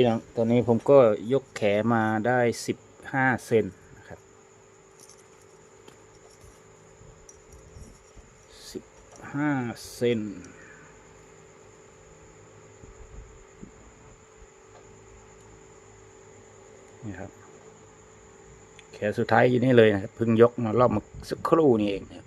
พี่น้อง ตอนนี้ผมก็ยกแขมาได้สิบห้าเซนนะครับสิบห้าเซนนี่ครับ แขนสุดท้ายอยู่นี่เลยนะครับ เพิ่งยกมารอบมาสักครู่นี่เองนะครับ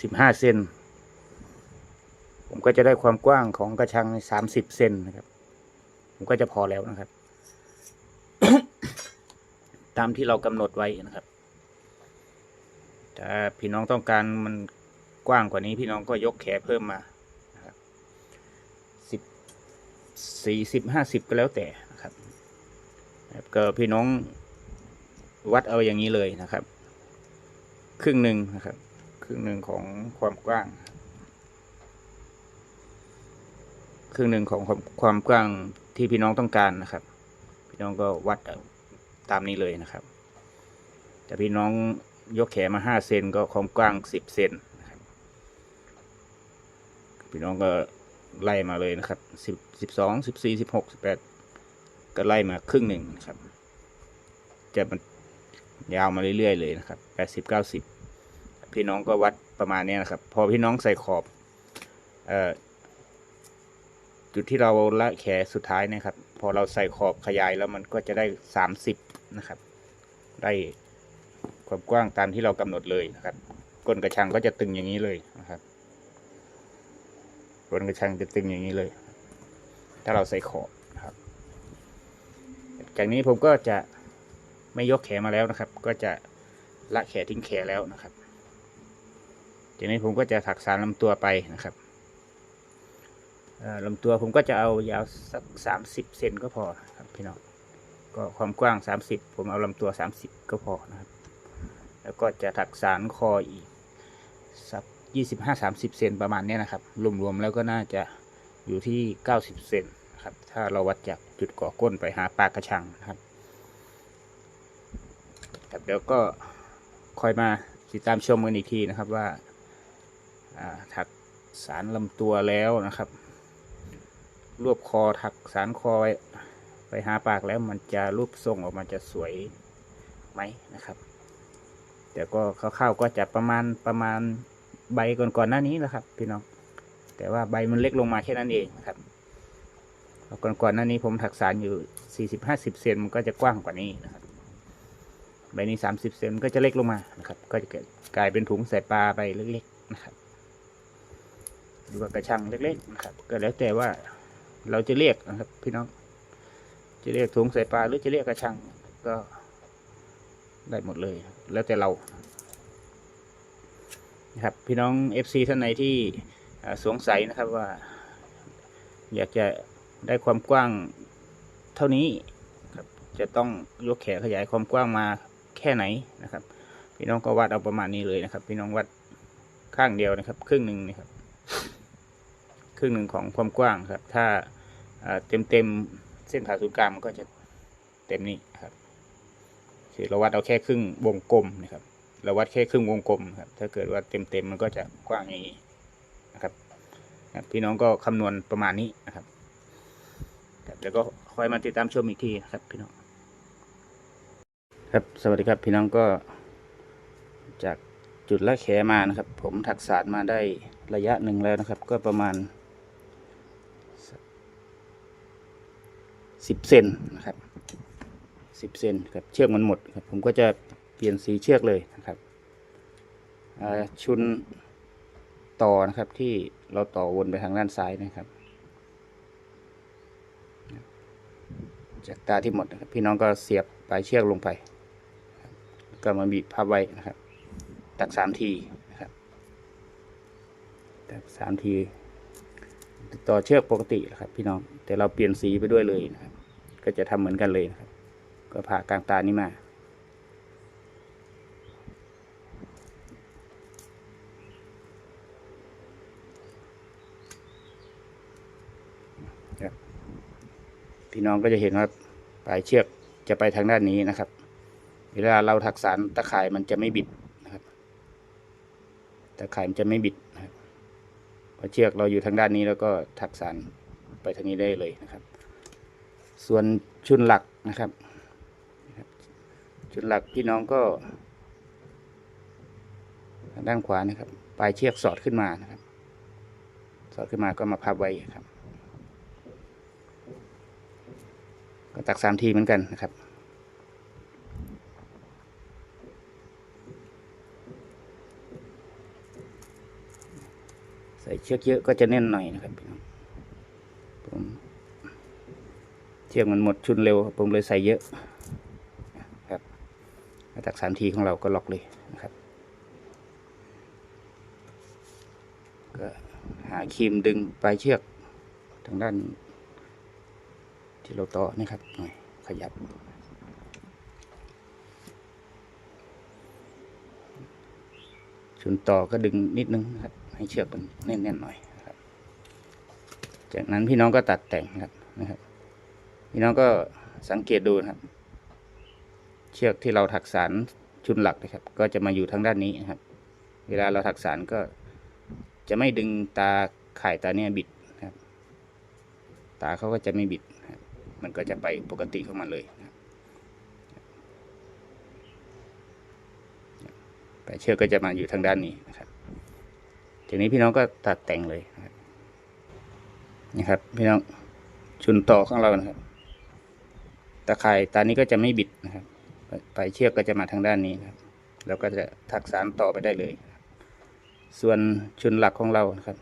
สิบห้าเซน ผมก็จะได้ความกว้างของกระชังสามสิบเซนนะครับ ผมก็จะพอแล้วนะครับ ตามที่เรากำหนดไว้นะครับถ้าพี่น้องต้องการมันกว้างกว่านี้พี่น้องก็ยกแขเพิ่มมาสิบสี่สิบห้าสิบก็แล้วแต่นะครับนะครับก็พี่น้องวัดเอาอย่างนี้เลยนะครับ ครึ่งหนึ่งนะครับ ครึ่งหนึ่งของความกว้าง ครึ่งหนึ่งของความกว้างที่พี่น้องต้องการนะครับ พี่น้องก็วัดตามนี้เลยนะครับ แต่พี่น้องยกแขนมาห้าเซนก็ความกว้างสิบเซนนะครับพี่น้องก็ไล่มาเลยนะครับสิบสิบสองสิบสี่สิบหกสิบแปดก็ไล่มาครึ่งหนึ่งนะครับ จะมันยาวมาเรื่อยๆเลยนะครับแปดสิบเก้าสิบพี่น้องก็วัดประมาณนี้นะครับ พอพี่น้องใส่ขอบ เอ่อ จุดที่เราละแขสุดท้ายนะครับ พอเราใส่ขอบขยายแล้วมันก็จะได้สามสิบนะครับ ได้ความกว้างตามที่เรากำหนดเลยนะครับ ก้นกระชังก็จะตึงอย่างนี้เลยนะครับ ก้นกระชังจะตึงอย่างนี้เลย ถ้าเราใส่ขอบนะครับ จากนี้ผมก็จะไม่ยกแขมาแล้วนะครับ ก็จะละแขทิ้งแขแล้วนะครับจากนี้ผมก็จะถักสารลำตัวไปนะครับ ลำตัวผมก็จะเอายาวสักสามสิบเซนก็พอครับพี่น้องก็ความกว้างสามสิบผมเอาลำตัวสามสิบก็พอนะครับ แล้วก็จะถักสารคออีกสักยี่สิบห้าสามสิบเซนประมาณนี้นะครับ รวมๆแล้วก็น่าจะอยู่ที่เก้าสิบเซนนะครับ ถ้าเราวัดจากจุดก่อก้นไปหาปลากระชังนะครับครับเดี๋ยวก็คอยมาติดตามชมกันอีกทีนะครับว่าถักสารลำตัวแล้วนะครับ รวบคอถักสารคอไว้ไปหาปากแล้วมันจะรูปทรงออกมาจะสวยไหมนะครับ แต่ก็คร่าวๆก็จะประมาณประมาณใบก่อนๆหน้านี้นะครับ พี่น้อง แต่ว่าใบมันเล็กลงมาแค่นั้นเองนะครับก่อนก่อนๆหน้านี้ผมถักสารอยู่สี่สิบห้าสิบเซนมันก็จะกว้างกว่านี้นะครับใบนี้สามสิบเซนก็จะเล็กลงมานะครับ ก็จะกลายเป็นถุงใส่ปลาไปเล็กๆนะครับหรือว่ากระชังเล็กๆนะครับ ก็แล้วแต่ว่า เราจะเรียกนะครับ พี่น้อง จะเรียกถุงใส่ปลาหรือจะเรียกกระชังก็ได้หมดเลย แล้วแต่เรานะครับพี่น้อง FC ท่านไหนที่สงสัยนะครับว่า อยากจะได้ความกว้างเท่านี้ครับจะต้องยกแขนขยายความกว้างมาแค่ไหนนะครับ พี่น้องก็วัดเอาประมาณนี้เลยนะครับ พี่น้องวัดข้างเดียวนะครับ ครึ่งหนึ่งนะครับ รึ่งหนึ่งของความกว้างครับ ถ้าเต็มเต็มเส้นผ่าศูนย์กลางมันก็จะเต็มนี้ครับคือเราวัดเอาแค่ครึ่งวงกลมนะครับเราวัดแค่ครึ่งวงกลมครับ ถ้าเกิดว่าเต็มเต็มมันก็จะกว้างอย่างนี้นะครับพี่น้องก็คำนวณประมาณนี้นะครับครับแล้วก็คอยมาติดตามชมอีกทีนะครับพี่น้อง ครับสวัสดีครับพี่น้องก็ จากจุดละแขมานะครับ ผมถักสารมาได้ระยะหนึ่งแล้วนะครับ ก็ประมาณ สิบเซนนะครับสิบเซนครับเชือกมันหมดครับผมก็จะเปลี่ยนสีเชือกเลยนะครับชุนต่อนะครับที่เราต่อวนไปทางด้านซ้ายนะครับ จากตาที่หมดนะครับพี่น้องก็เสียบปลายเชือกลงไป ก็มาบีบพับไว้นะครับ ตักสามทีนะครับตักสามที ต่อเชือกปกตินะครับพี่น้องแต่เราเปลี่ยนสีไปด้วยเลยนะครับ ก็จะทำเหมือนกันเลยนะครับ ก็ผ่ากลางตานี้มา พี่น้องก็จะเห็นว่าปลายเชือกจะไปทางด้านนี้นะครับ เวลาเราถักสารตะข่ายมันจะไม่บิดนะครับตะข่ายมันจะไม่บิดนะครับเพราะเชือกเราอยู่ทางด้านนี้แล้วก็ถักสารไปทางนี้ได้เลยนะครับ ส่วนชุนหลักนะครับ ชุนหลักพี่น้องก็ ด้านขวานะครับ ปลายเชือกสอดขึ้นมานะครับ สอดขึ้นมาก็มาพับไว้ครับ ก็ตักสามทีเหมือนกันนะครับใส่เชือกเยอะก็จะแน่นหน่อยนะครับพี่น้องผม เชือกมันหมดชุนเร็ว ผมเลยใส่เยอะครับมาตักสามทีของเราก็ล็อกเลยนะครับก็หาครีมดึงปลายเชือกทางด้านที่เราต่อนี่ครับหน่อยขยับชุนต่อก็ดึงนิดนึงครับให้เชือกมันแน่นๆหน่อยครับ จากนั้นพี่น้องก็ตัดแต่งครับนะครับ พี่น้องก็สังเกตดูนะครับ เชือกที่เราถักสารชุนหลักนะครับ ก็จะมาอยู่ทางด้านนี้นะครับ เวลาเราถักสารก็จะไม่ดึงตาข่ายตาเนี่ยบิดนะครับ ตาเขาก็จะไม่บิดบมันก็จะไปปกติของมันเลยนะครับปลายเชือกก็จะมาอยู่ทางด้านนี้นะครับ ทีนี้พี่น้องก็ตัดแต่งเลยนะครับ นี่ครับ พี่น้องชุนต่อของเรานะครับ ข่ายตานี้ก็จะไม่บิดนะครับปลายเชือกก็จะมาทางด้านนี้ครับแล้วก็จะถักสารต่อไปได้เลย ส่วนชุนหลักของเรานะครับ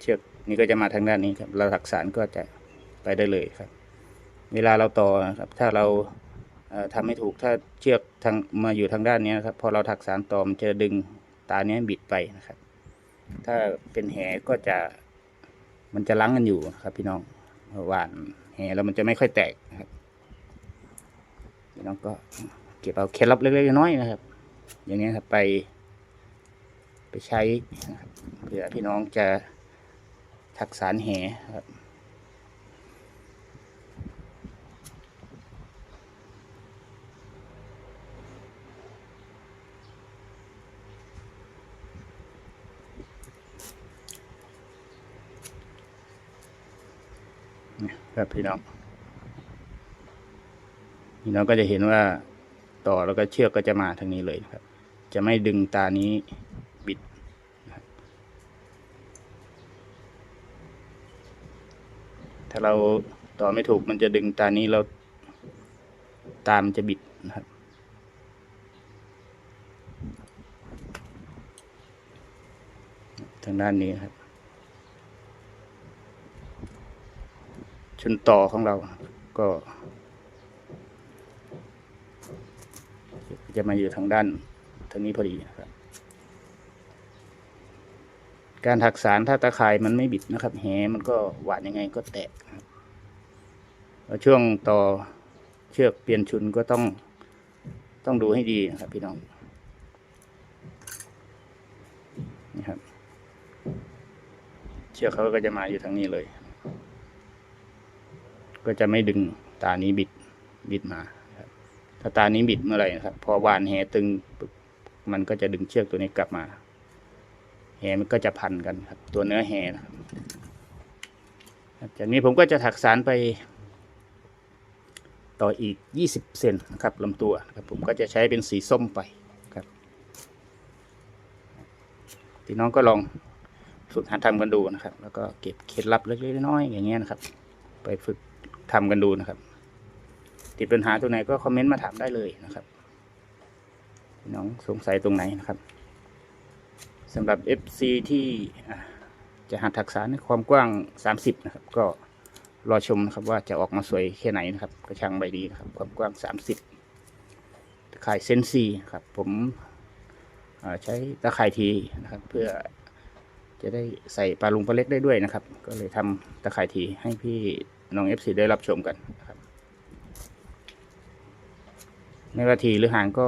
เชือกนี้ก็จะมาทางด้านนี้ครับ เราถักสารก็จะไปได้เลยครับ เวลาเราต่อครับ ถ้าเราเอ่อทำไม่ถูกถ้าเชือกทางมาอยู่ทางด้านนี้นะครับ พอเราถักสารต่อมันจะดึงตาเนี้ยบิดไปนะครับ ถ้าเป็นแหก็จะ มันจะลังกันอยู่นะครับ พี่น้องหวานแหแล้วมันจะไม่ค่อยแตกนะครับพี่น้องก็เก็บเอาเคล็ดลับเล็กๆน้อยๆนะครับ อย่างนี้ครับไป ไปใช้นะครับเผื่อพี่น้องจะถักสารแหครับ ครับพี่น้องพี่น้องก็จะเห็นว่าต่อแล้วก็เชือกก็จะมาทางนี้เลยครับ จะไม่ดึงตานี้บิดถ้าเราต่อไม่ถูกมันจะดึงตานี้เราตามนจะบิดนะครับทางด้านนี้ครับ ชนต่อของเราก็ จะมาอยู่ทางด้านทางนี้พอดีนะครับ การถักสารถ้าตะข่ายมันไม่บิดนะครับแหมันก็หวานยังไงก็แตกนะครับแล้วช่วงต่อเชือกเปลี่ยนชุนก็ต้องต้องดูให้ดีนะครับ พี่น้องนี่ครับเชือกเขาก็จะมาอยู่ทางนี้เลย ก็จะไม่ดึงตานี้บิดบิดมาครับถ้าตานี้บิดเมื่อไหร่นะครับพอวานแหตึงมันก็จะดึงเชือกตัวนี้กลับมาแหมันก็จะพันกันครับ ตัวเนื้อแหนะครับจากนี้ผมก็จะถักสารไป ต่ออีก 20 เซนนะครับลำตัวครับผมก็จะใช้เป็นสีส้มไปครับพี่น้องก็ลองฝึกหัดทำกันดูนะครับ แล้วก็เก็บเคล็ดลับเล็กๆน้อยๆอย่างเงี้ยนะครับ ไปฝึก ทำกันดูนะครับ ติดปัญหาตรงไหนก็คอมเมนต์มาถามได้เลยนะครับน้องสงสัยตรงไหนนะครับสำหรับ FC ที่จะหัดทักษะในความกว้าง 30 นะครับ ก็รอชมนะครับว่าจะออกมาสวยแค่ไหนนะครับ กระชังใบดีนะครับ ความกว้าง 30ตะข่ายเซนซีครับ ผมใช้ตะข่ายทีนะครับ เพื่อจะได้ใส่ปลาลุงปลาเล็กได้ด้วยนะครับ ก็เลยทำตะข่ายทีให้พี่ น้องเอฟซีได้รับชมกันนะครับไม่ว่าทีหรือหางก็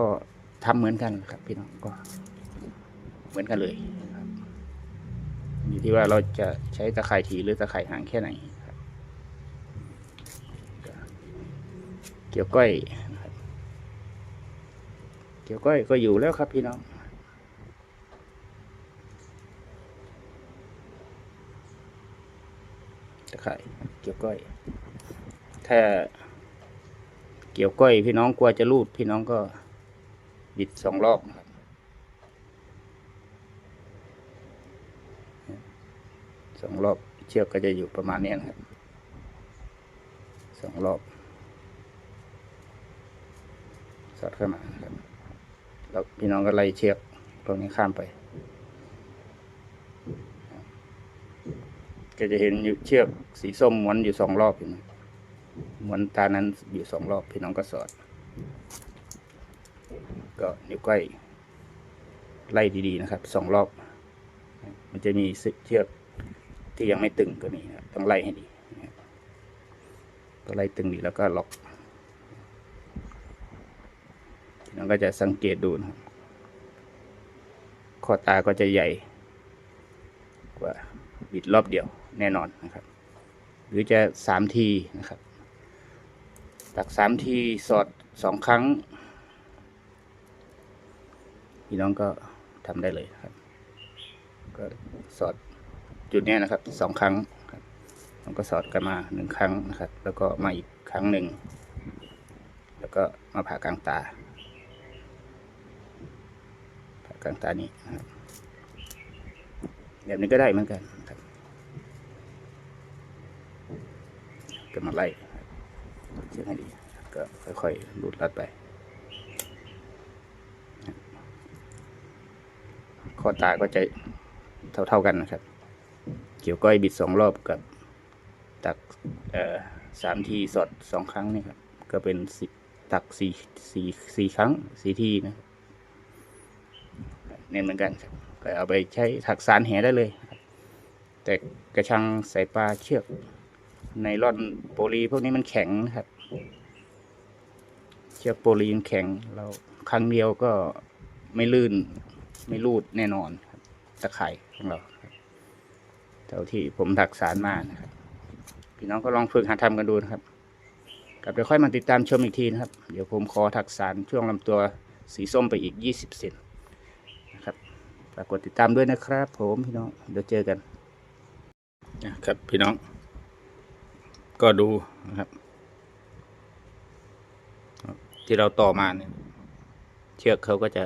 ทำเหมือนกันครับ พี่น้องก็เหมือนกันเลยอยู่ที่ว่าเราจะใช้ตะไคายทีหรือตะไคายหางแค่ไหนเกี่ยวก้อยเกี่ยวก้อยก็อยู่แล้วครับพี่น้องตะไคาย เกี่ยวก้อย ถ้าเกี่ยวก้อย พี่น้องกลัวจะรูด พี่น้องก็บิดสองรอบนะครับสองรอบเชือกก็จะอยู่ประมาณนี้นะครับสองรอบ สอดเข้ามาครับแล้วพี่น้องก็ไล่เชือกตรงนี้ข้ามไป ก็จะเห็นอยู่เชือกสีส้มม้วนอยู่สองรอบอยู่นะม้วนตานั้นอยู่สองรอบพี่น้องก็สอด ก็นิ้วก้อยไล่ดีๆนะครับสองรอบ มันจะมีเชือกที่ยังไม่ตึงก็มีนะต้องไล่ให้ดี ก็ไล่ตึงดีแล้วก็ล็อกพี่น้องก็จะสังเกตดูนะครับข้อตาก็จะใหญ่กว่าบิดรอบเดียว แน่นอนนะครับ หรือจะสามทีนะครับ ตักสามทีสอดสองครั้ง พี่น้องก็ทำได้เลยครับ ก็สอดจุดนี้นะครับสองครั้งครับแล้วก็สอดกันมาหนึ่งครั้งนะครับ แล้วก็มาอีกครั้งหนึ่ง แล้วก็มาผ่ากลางตา ผ่ากลางตานี้นะครับแบบนี้ก็ได้เหมือนกัน ครับก็มาไล่เชื่อให้ดี ก็ค่อยๆรูดลัดไป ข้อตาก็จะเท่าๆกันนะครับ เกี่ยวก้อยบิดสองรอบกับตักสามทีสอดสองครั้งนี่ครับ ก็เป็นสิตักสี่สี่สี่ครั้งสี่ทีนะเน้นเหมือนกันครับก็เอาไปใช้ถักสารแหได้เลย แต่กระชังใส่ปลาเชือก ในร่อนโปลีพวกนี้มันแข็งนะครับ เชือกโปลีมันแข็งเราครั้งเดียวก็ไม่ลื่นไม่รูดแน่นอนครับ ตะไคร่ของเราเท่าที่ผมถักสารมานะครับ พี่น้องก็ลองฝึกหัดทำกันดูนะครับกลับเดี๋ยวค่อยมาติดตามชมอีกทีนะครับ เดี๋ยวผมขอถักสารช่วงลำตัวสีส้มไปอีก 20เซนนะครับฝากกดติดตามด้วยนะครับ ผมพี่น้องเดี๋ยวเจอกันนะครับพี่น้อง ก็ดูนะครับ ที่เราต่อมาเนี่ย เชือกเขาก็จะ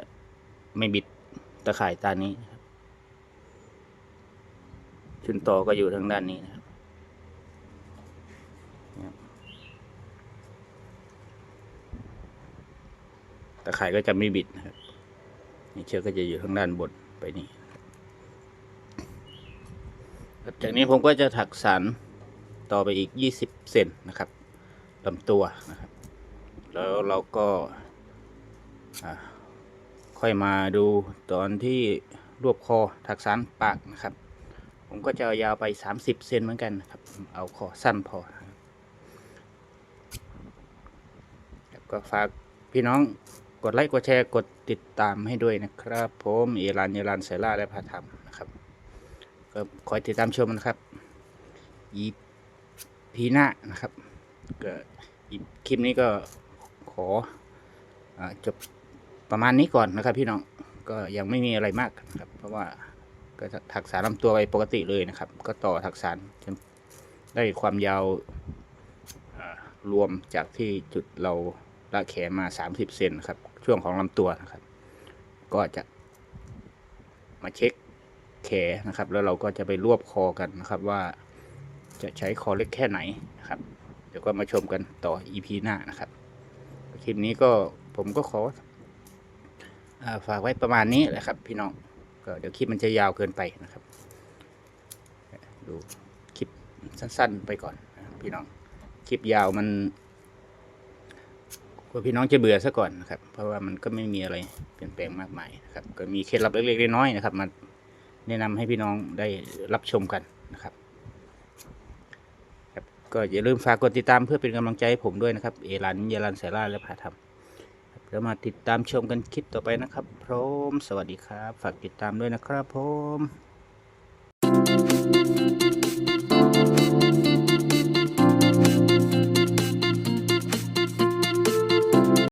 ไม่บิดตะข่ายตานี้ชุนต่อก็อยู่ทางด้านนี้นะครับตะข่ายก็จะไม่บิดนะครับนี่เชือกก็จะอยู่ทางด้านบนไปนี่จากนี้ผมก็จะถักสาร ต่อไปอีก 20 เซนนะครับลำตัวนะครับ แล้วเราก็ค่อยมาดูตอนที่รวบคอถักสารปากนะครับ ผมก็จะยาวไป 30 เซนเหมือนกันนะครับ เอาคอสั้นพอแล้วก็ฝากพี่น้องกดไลค์กดแชร์กดติดตามให้ด้วยนะครับ ผมเอรันเอรันไซล่าและพาธรรมนะครับก็คอยติดตามชมนะครับอี พีหน้านะครับก็อีคลิปนี้ก็ขออจบประมาณนี้ก่อนนะครับ พี่น้องก็ยังไม่มีอะไรมากนะครับ เพราะว่าก็ถักสารลำตัวไปปกติเลยนะครับ ก็ต่อถักสารจนได้ความยาวรวมจากที่จุดเราละแขนมา 30 เซนนะครับ ช่วงของลำตัวนะครับ ก็จะมาเช็คแขนนะครับ แล้วเราก็จะไปรวบคอกันนะครับว่า จะใช้คอเล็กแค่ไหนนะครับ เดี๋ยวก็มาชมกันต่อ EP หน้านะครับคลิปนี้ก็ผมก็ขออฝากไว้ประมาณนี้แหละครับ พี่น้องก็เดี๋ยวคลิปมันจะยาวเกินไปนะครับ ดูคลิปสั้น ๆ ไปก่อนพี่น้องคลิปยาวมันกลัวพี่น้องจะเบื่อซะก่อนนะครับ เพราะว่ามันก็ไม่มีอะไรเปลี่ยนแปลงมากมายนะครับ ก็มีเคล็ดลับเล็กๆน้อยๆนะครับ มาแนะนำให้พี่น้องได้รับชมกันนะครับ ก็อย่าลืมฝากกดติดตามเพื่อเป็นกำลังใจให้ผมด้วยนะครับ เอรันเยรันเซล่าและพาทำแล้วมาติดตามชมกันคลิปต่อไปนะครับพร้อมสวัสดีครับ ฝากติดตามด้วยนะครับผม